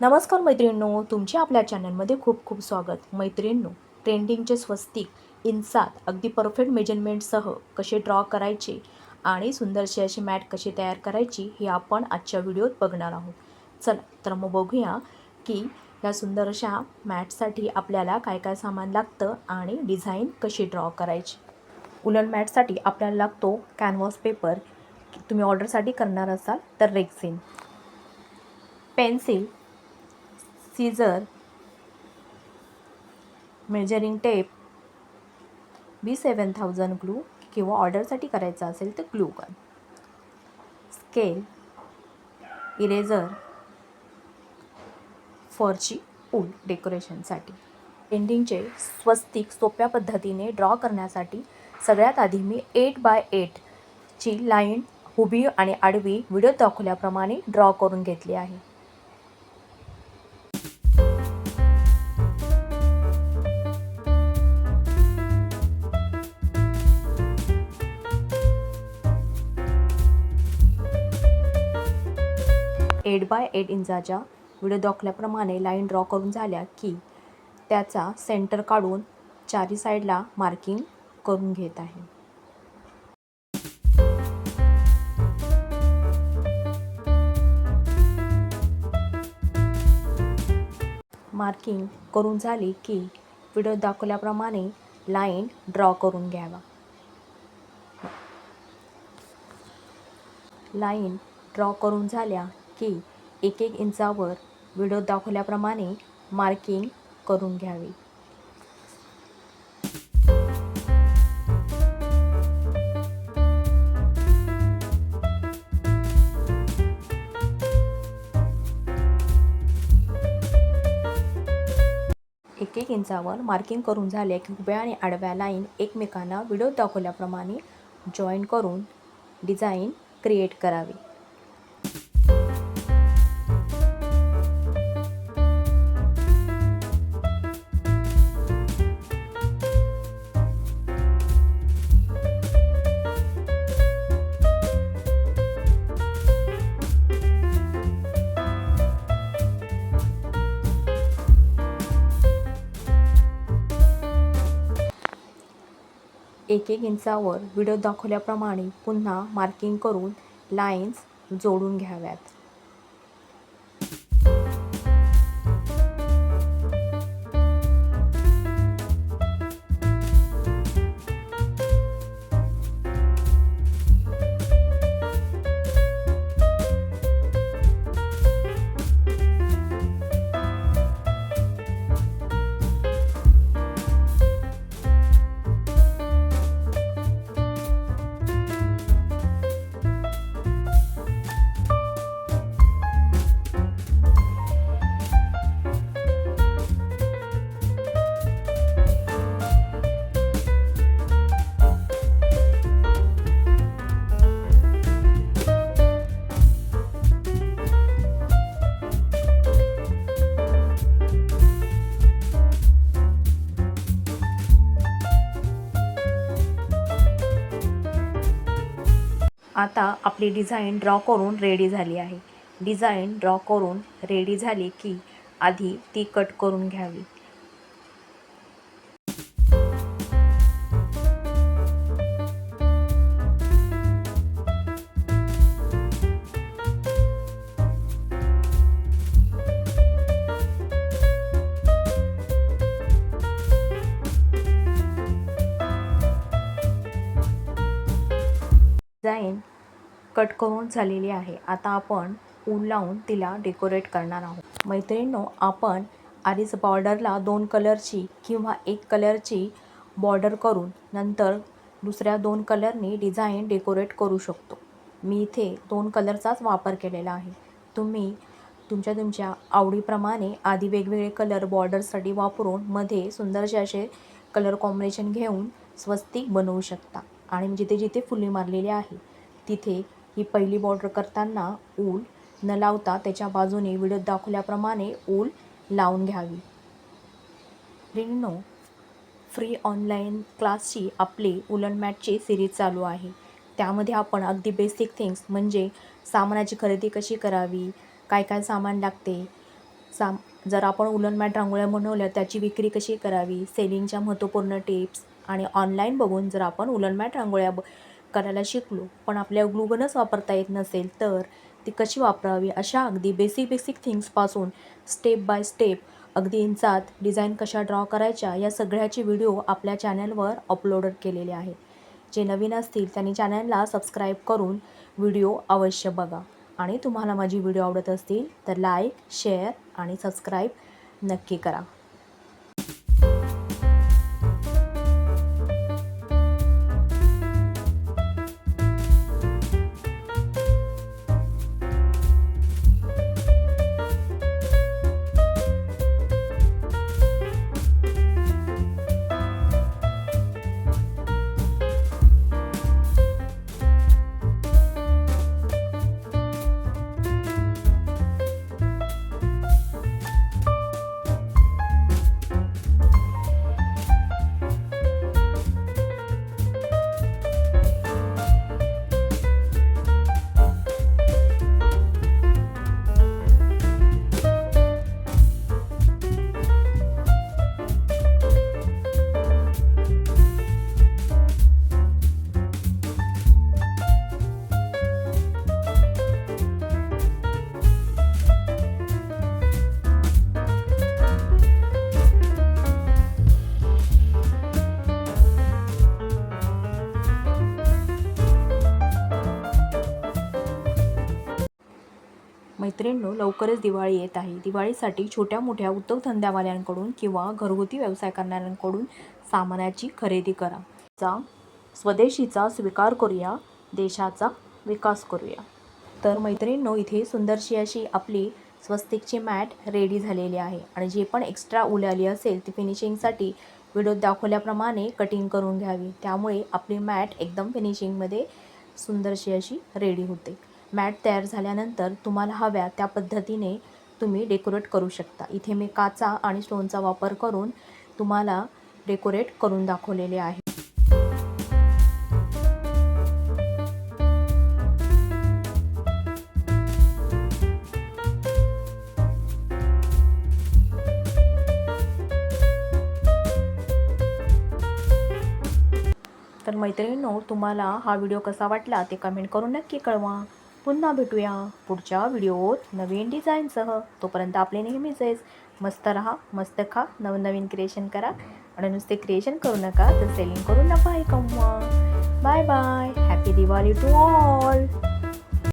नमस्कार मैत्रिणींनो तुमचे आपल्या चॅनलमध्ये खूप खूप स्वागत. मैत्रिणींनो ट्रेंडिंगचे स्वस्तिक इन्सात अगदी परफेक्ट मेजरमेंटसह कसे ड्रॉ करायचे आणि सुंदरशी अशी मॅट कशी तयार करायची हे आपण आजच्या व्हिडिओत बघणार आहोत. चला तर मग बघूया की या सुंदरशा मॅटसाठी आपल्याला काय काय सामान लागतं आणि डिझाईन कशी ड्रॉ करायची. उलन मॅटसाठी आपल्याला लागतो कॅनव्हास पेपर तुम्ही ऑर्डरसाठी करणार असाल तर rexine pencil scissor measuring tape B seven thousand glue किंवा ऑर्डरसाठी करायचं असेल तर ग्लू गन स्केल इरेझर फॉरची ऊल डेकोरेशनसाठी पेंटिंगचे स्वस्तिक सोप्या पद्धतीने ड्रॉ करण्यासाठी सगळ्यात आधी मी एट बाय एटची लाईन उभी आणि आडवी व्हिडिओ दाखवल्याप्रमाणे ड्रॉ करून घेतली आहे. एट बाय एट इंचाच्या व्हिडिओ दाखल्याप्रमाणे लाईन ड्रॉ करून झाल्या की त्याचा सेंटर काढून चारी साईडला मार्किंग करून घेत आहे. मार्किंग करून झाली की व्हिडिओ दाखवल्याप्रमाणे लाईन ड्रॉ करून घ्यावा. लाईन ड्रॉ करून झाल्या की एक एक इंचावर व्हिडिओ दाखवल्याप्रमाणे मार्किंग करून घ्यावी. एक एक इंचावर मार्किंग करून झाले की उभ्या आणि आडव्या लाईन एकमेकांना व्हिडिओ दाखवल्याप्रमाणे जॉईन करून डिझाईन क्रिएट करावी. एक एक इंचावर व्हिडिओ दाखवल्याप्रमाणे पुन्हा मार्किंग करून लाईन्स जोडून घ्याव्यात. आता आपली डिझाईन ड्रॉ करून रेडी झाली आहे. डिझाईन ड्रॉ करून रेडी झाली की आधी ती कट करून घ्यावी. कट करून झालेली आहे. आता आपण ऊन लावून तिला डेकोरेट करणार आहोत. मैत्रिणींनो आपण आधीच बॉर्डरला दोन कलरची किंवा एक कलरची बॉर्डर करून नंतर दुसऱ्या दोन कलरनी डिझाईन डेकोरेट करू शकतो. मी इथे दोन कलरचाच वापर केलेला आहे. तुम्ही तुमच्या तुमच्या आवडीप्रमाणे आधी वेगवेगळे कलर बॉर्डरसाठी वापरून मध्ये सुंदरसे असे कलर कॉम्बिनेशन घेऊन स्वस्तिक बनवू शकता. आणि जिथे जिथे फुले मारलेली आहे तिथे ही पहिली बॉर्डर करताना ऊल न लावता त्याच्या बाजूने व्हिडिओ दाखवल्याप्रमाणे ऊल लावून घ्यावी. रिनो फ्री ऑनलाईन क्लासची आपली उलन मॅटची सिरीज चालू आहे. त्यामध्ये आपण अगदी बेसिक थिंग्स म्हणजे सामानाची खरेदी कशी करावी काय काय सामान लागते साम जर आपण उलन मॅट रांगोळ्या बनवल्या त्याची विक्री कशी करावी सेलिंगच्या महत्त्वपूर्ण टिप्स आणि ऑनलाईन बघून जर आपण उलन मॅट रांगोळ्या ब करायला शिकलो. पण आपल्या ग्लुगनच वापरता येत नसेल तर ती कशी वापरावी अशा अगदी बेसिक बेसिक थिंग्सपासून स्टेप बाय स्टेप अगदी इंचात डिझाईन कशा ड्रॉ करायच्या या सगळ्याचे व्हिडिओ आपल्या चॅनलवर अपलोड केलेले आहेत. जे नवीन असतील त्यांनी चॅनलला सबस्क्राईब करून व्हिडिओ अवश्य बघा. आणि तुम्हाला माझी व्हिडिओ आवडत असतील तर लाईक शेअर आणि सबस्क्राईब नक्की करा. मैत्रिणींनो लवकरच दिवाळी येत आहे. दिवाळीसाठी छोट्या मोठ्या उद्योगधंद्यावाल्यांकडून किंवा घरगुती व्यवसाय करणाऱ्यांकडून सामानाची खरेदी करा. चा स्वदेशीचा स्वीकार करूया देशाचा विकास करूया. तर मैत्रिणींनो इथे सुंदरशी अशी आपली स्वस्तिकची मॅट रेडी झालेली आहे आणि जे पण एक्स्ट्रा उलाली असेल ती फिनिशिंगसाठी व्हिडिओत दाखवल्याप्रमाणे कटिंग करून घ्यावी. त्यामुळे आपली मॅट एकदम फिनिशिंगमध्ये सुंदरशी अशी रेडी होते. मॅट तयार झाल्यानंतर तुम्हाला हव्या त्या पद्धतीने तुम्ही डेकोरेट करू शकता. इथे मी काचा आणि स्टोनचा वापर करून तुम्हाला डेकोरेट करून दाखवलेले आहे. तर मैत्रिणींनो तुम्हाला हा व्हिडिओ कसा वाटला ते कमेंट करून नक्की कळवा. पुन्हा भेटूया पुढच्या व्हिडिओत नवीन डिझाईनसह. तोपर्यंत आपले नेहमीचेच मस्त राहा मस्त खा नवनवीन क्रिएशन करा आणि नुसते क्रिएशन करू नका तर सेलिंग करून नफाही कमवा. Bye bye happy Diwali to all